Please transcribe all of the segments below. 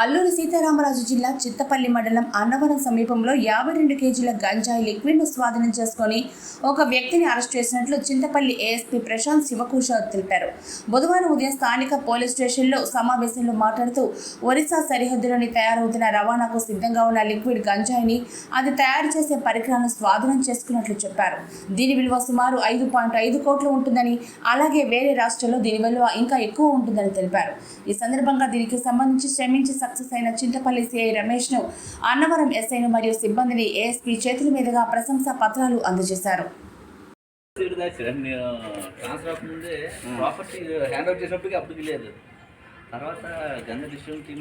అల్లూరి సీతారామరాజు జిల్లా చిత్తపల్లి మండలం అన్నవరం సమీపంలో యాభై రెండు కేజీల గంజాయి లిక్విడ్ను స్వాధీనం చేసుకొని ఒక వ్యక్తిని అరెస్ట్ చేసినట్లు చింతపల్లి ఏఎస్పీ ప్రశాంత్ శివకూష తెలిపారు. బుధవారం ఉదయం స్థానిక పోలీస్ స్టేషన్లో సమావేశంలో మాట్లాడుతూ ఒరిస్సా సరిహద్దులోని తయారవుతున్న రవాణాకు సిద్ధంగా ఉన్న లిక్విడ్ గంజాయిని అది తయారు చేసే పరికరాలను స్వాధీనం చేసుకున్నట్లు చెప్పారు. దీని విలువ సుమారు ఐదు పాయింట్ ఐదు కోట్లు ఉంటుందని అలాగే వేరే రాష్ట్రాల్లో దీని విలువ ఇంకా ఎక్కువ ఉంటుందని తెలిపారు. ఈ సందర్భంగా దీనికి సంబంధించి శ్రమించి సక్సెస్ అయిన చింతపల్లి సిఐ రమేష్ను అన్నవరం ఎస్ఐను మరియు సిబ్బందిని ఏఎస్పీ చేతుల మీదుగా ప్రశంసా పత్రాలు అందజేశారు. ట్రాన్స్ఫర్ అవ్వకముందే ప్రాపర్టీ హ్యాండ్ ఓవర్ చేసినప్పటికీ అప్పటికి లేదు తర్వాత గంగ డిస్ట్రిక్ట్ టీం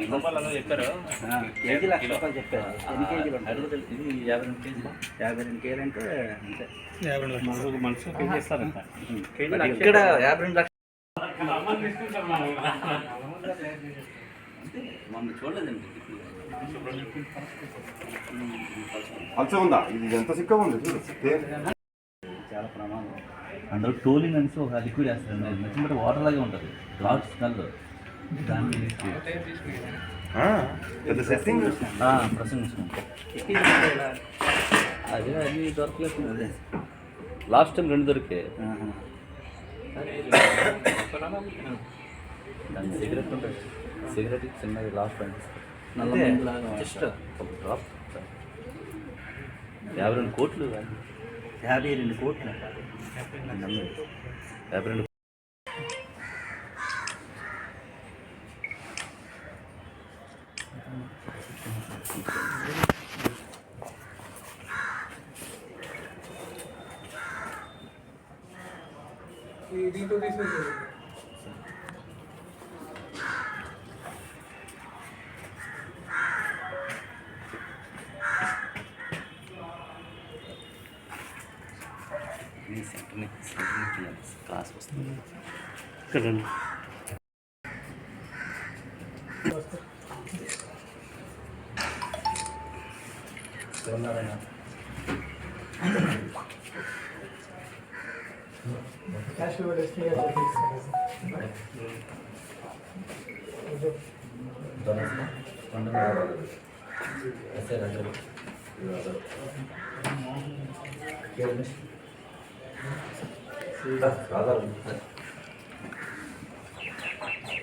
కుటుంబాలు చెప్పారు. కేజీ లక్ష రూపాయలు చెప్పారు. ఎన్ని కేజీలు అడుగు తెలుసు ఇది యాభై రెండు కేజీలు. యాభై రెండు కేజీలు అంటే అంతే మనసు మనసు కేజీ ఇస్తారంట ఇక్కడ యాభై రెండు లక్షలు ఉందా? ఇది ఎంత సిక్కగా ఉంది చాలా ప్రమాదం. అందులో టోలిన్ అనేసి ఒక లిక్విడ్ వేస్తారు. నచ్చిన వాటర్ లాగే ఉంటుంది. ఘాట్ స్మెల్ దాన్ని అదే అన్ని దొరకలేదు. అదే లాస్ట్ టైం రెండు దొరికాయి. దాని సిగరెట్ ఉంటుంది సిగరెట్ చిన్నది లాస్ట్ నల్ల జస్ట్ ఒక డ్రాప్ యాభై రెండు కోట్లు యాభై రెండు కోట్లు. యాభై రెండు సెంటర్ సెంటర్ క్లాస్ వస్తుంది ఇక్కడ రండి.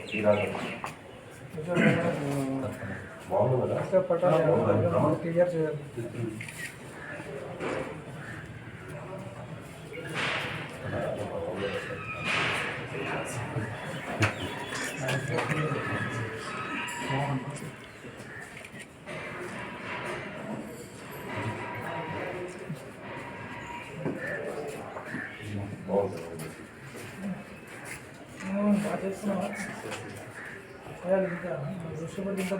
ఈ రాజు. బాగుంది కదా? బాగుంది దృశ్యపడి ఇంకా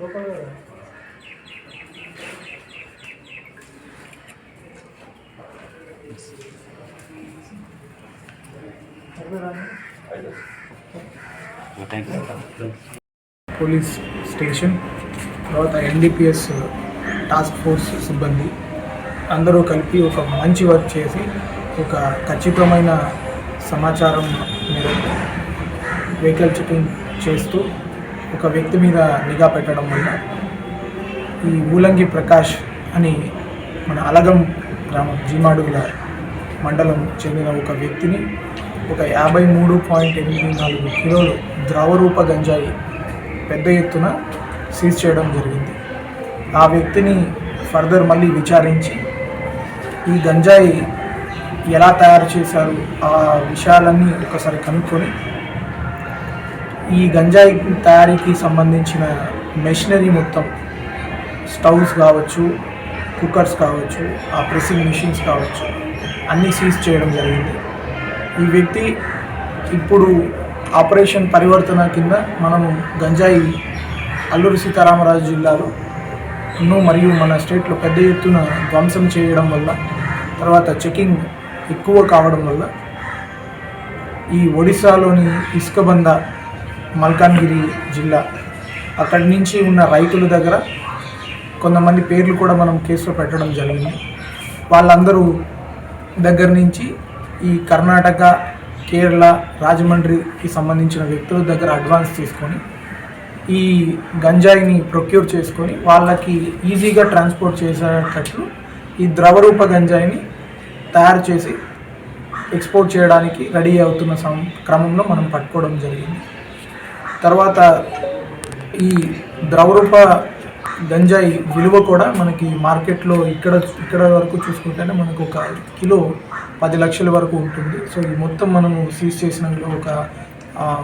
లోపల కదా పోలీస్ స్టేషన్ తర్వాత ఎన్డీపీఎస్ టాస్క్ ఫోర్స్ సిబ్బంది. అందరూ కలిపి ఒక మంచి వర్క్ చేసి ఒక ఖచ్చితమైన సమాచారం మీరు వెహికల్ చెకింగ్ చేస్తూ ఒక వ్యక్తి మీద నిఘా పెట్టడం వల్ల ఈ ఊలంగి ప్రకాష్ అని మన అలగం గ్రామం జీమాడుగుల మండలం చెందిన ఒక వ్యక్తిని ఒక యాభై మూడు పాయింట్ ఎనిమిది నాలుగు కిలోలు ద్రవరూప గంజాయి పెద్ద ఎత్తున సీజ్ చేయడం జరిగింది. ఆ వ్యక్తిని ఫర్దర్ మళ్ళీ విచారించి ఈ గంజాయి ఎలా తయారు చేశారు ఆ విషయాలన్నీ ఒకసారి కనుక్కొని ఈ గంజాయి తయారీకి సంబంధించిన మెషినరీ మొత్తం స్టవ్స్ కావచ్చు కుక్కర్స్ కావచ్చు ఆ ప్రెసింగ్ మిషన్స్ కావచ్చు అన్నీ సీజ్ చేయడం జరిగింది. ఈ వ్యక్తి ఇప్పుడు ఆపరేషన్ పరివర్తన కింద మనము గంజాయి అల్లూరి సీతారామరాజు జిల్లాలో మరియు మన స్టేట్లో పెద్ద ఎత్తున ధ్వంసం చేయడం వల్ల తర్వాత చెకింగ్ ఎక్కువ కావడం వల్ల ఈ ఒడిశాలోని ఇసుకబంద మల్కాన్గిరి జిల్లా అక్కడి నుంచి ఉన్న రైతుల దగ్గర కొంతమంది పేర్లు కూడా మనం కేసులో పెట్టడం జరిగింది. వాళ్ళందరూ దగ్గర నుంచి ఈ కర్ణాటక కేరళ రాజమండ్రికి సంబంధించిన వ్యక్తుల దగ్గర అడ్వాన్స్ తీసుకొని ఈ గంజాయిని ప్రొక్యూర్ చేసుకొని వాళ్ళకి ఈజీగా ట్రాన్స్పోర్ట్ చేసేటట్లు ఈ ద్రవరూప గంజాయిని తయారు చేసి ఎక్స్పోర్ట్ చేయడానికి రెడీ అవుతున్న సం క్రమంలో మనం పట్టుకోవడం జరిగింది. తర్వాత ఈ ద్రవరూప గంజాయి విలువ కూడా మనకి మార్కెట్లో ఇక్కడ ఇక్కడ వరకు చూసుకుంటేనే మనకు ఒక కిలో పది లక్షల వరకు ఉంటుంది. సో ఈ మొత్తం మనము సీజ్ చేసిన ఒక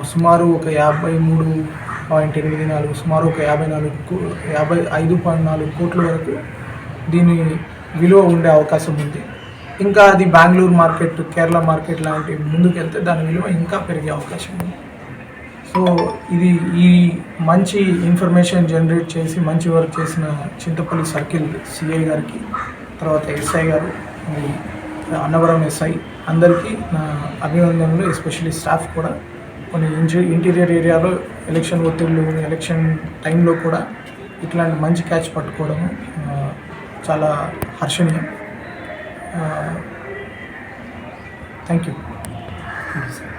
సుమారు ఒక యాభై మూడు పాయింట్ ఎనిమిది నాలుగు సుమారు ఒక యాభై నాలుగు కో- యాభై ఐదు పాయింట్ నాలుగు కోట్ల వరకు దీని విలువ ఉండే అవకాశం ఉంది. ఇంకా అది బెంగళూరు మార్కెట్ కేరళ మార్కెట్ లాంటి ముందుకెళ్తే దాని విలువ ఇంకా పెరిగే అవకాశం ఉంది. సో ఇది ఈ మంచి ఇన్ఫర్మేషన్ జనరేట్ చేసి మంచి వర్క్ చేసిన చింతపల్లి సర్కిల్ సిఐ గారికి తర్వాత ఎస్ఐ గారు అన్నవరం ఎస్ఐ అందరికీ నా అభినందనలు ఎస్పెషల్లీ స్టాఫ్ కూడా. కొన్ని ఇంటి ఇంటీరియర్ ఏరియాలో ఎలక్షన్ ఒత్తిళ్ళు ఎలక్షన్ టైంలో కూడా ఇట్లాంటి మంచి క్యాచ్ పట్టుకోవడం చాలా హర్షణీయం. Uh, thank you.